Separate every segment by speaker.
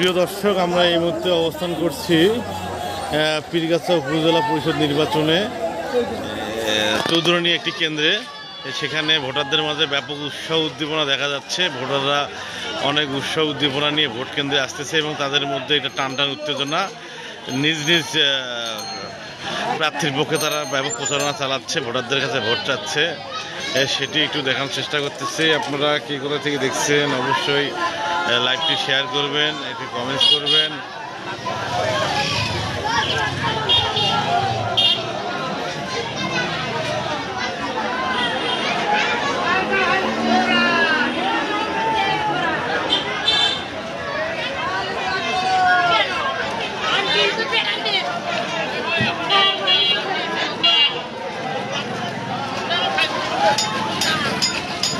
Speaker 1: প্রিয় দর্শক, আমরা এই মুহূর্তে অবস্থান করছি পীরগাছা উপজেলা পরিষদ নির্বাচনে। চৌধুরানী একটি কেন্দ্রে, সেখানে ভোটারদের মাঝে ব্যাপক উৎসাহ উদ্দীপনা দেখা যাচ্ছে। ভোটাররা অনেক উৎসাহ উদ্দীপনা নিয়ে ভোট কেন্দ্রে আসতেছে এবং তাদের মধ্যে এটা টান টান উত্তেজনা। নিজ নিজ প্রার্থীর পক্ষে তারা ব্যাপক প্রচারণা চালাচ্ছে, ভোটারদের কাছে ভোট চাচ্ছে। সেটি একটু দেখানোর চেষ্টা করতেছি। আপনারা কী কোথা থেকে দেখছেন? অবশ্যই লাইভটি শেয়ার করবেন একটি কমেন্টস করবেন।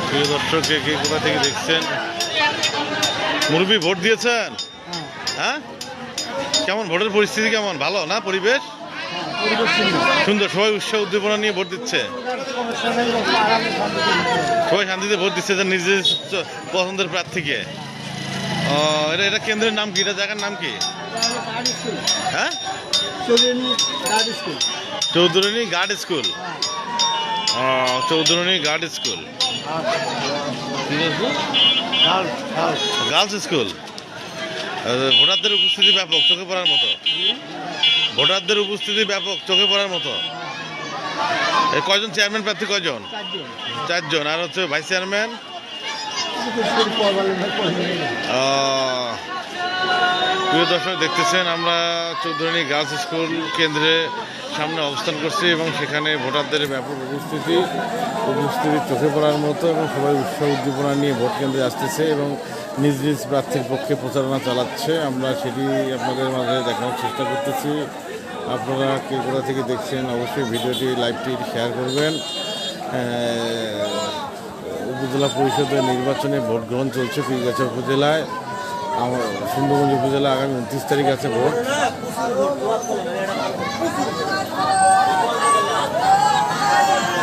Speaker 1: প্রিয় দর্শক কে কে কোথা থেকে দেখছেন? মুরব্বী ভোট দিয়েছেন? হ্যাঁ? কেমন ভোটের পরিস্থিতি কেমন? ভালো না পরিবেশ? সুন্দর সবাই উৎসাহ উদ্দীপনা নিয়ে ভোট দিচ্ছে। সবাই শান্তিতে ভোট দিচ্ছে যে নিজের পছন্দের প্রার্থীকে। ও, এটা এটা কেন্দ্রের নাম কি? এটা জায়গার নাম কি? হ্যাঁ? Chowdhurani guard school. ও, Chowdhurani guard school. Girls school? ভোটারদের উপস্থিতি ব্যাপক চোখে পড়ার মতো। ভোটারদের উপস্থিতি ব্যাপক চোখে পড়ার মতো। কয়জন চেয়ারম্যান প্রার্থী কয়জন? চারজন। আর হচ্ছে ভাইস চেয়ারম্যান? প্রিয় দর্শক, দেখতেছেন আমরা চৌধুরানী গার্লস স্কুল কেন্দ্রে সামনে অবস্থান করছি এবং সেখানে ভোটারদের ব্যাপক উপস্থিতি উপস্থিতি চোখে পড়ার মতো এবং সবাই উৎসাহ উদ্দীপনা নিয়ে ভোট কেন্দ্রে আসতেছে এবং নিজ নিজ প্রার্থীর পক্ষে প্রচারণা চালাচ্ছে। আমরা সেটি আপনাদের মাঝে দেখানোর চেষ্টা করতেছি। আপনারা কে কোথা থেকে দেখছেন, অবশ্যই ভিডিওটি, লাইভটি শেয়ার করবেন। উপজেলা পরিষদের নির্বাচনে ভোট গ্রহণ চলছে পীরগাছা উপজেলায়। আমার সুন্দরগঞ্জ উপজেলা আগামী উনত্রিশ তারিখ আছে ভোট।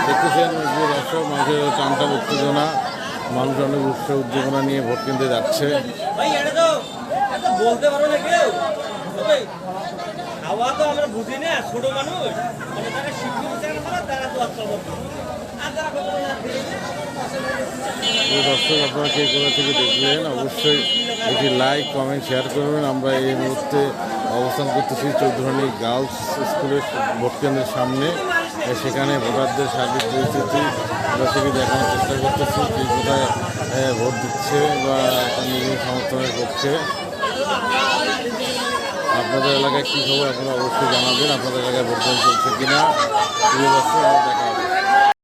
Speaker 1: দেখতেছেন যে দর্শক মানুষের টানটান উত্তেজনা মানুষ অনেক উৎসাহ উদ্দীপনা নিয়ে ভোট কেন্দ্রে যাচ্ছে।
Speaker 2: বলতে পারো না কেউ। খাওয়া তো আমরা বুঝি না ছোট মানুষ। মানে তারা শিক্ষক তারা তো
Speaker 1: দর্শক আপনারা কে কোথা থেকে দেখলেন? অবশ্যই একটি লাইক কমেন্ট শেয়ার করবেন আমরা এই মুহূর্তে অবস্থান করতেছি চৌধুরানী গার্লস স্কুলের ভোট কেন্দ্রের সামনে। সেখানে ভোটারদের সার্বিক পরিস্থিতি, আমরা সেটি দেখানোর চেষ্টা করতেছি কে কোথায় ভোট দিচ্ছে বা নিজের সমর্থনের পক্ষে। আপনাদের এলাকায় কী খবর আপনারা অবশ্যই জানাবেন। আপনাদের এলাকায় ভোট চলছে কিনা দর্শক আবার দেখা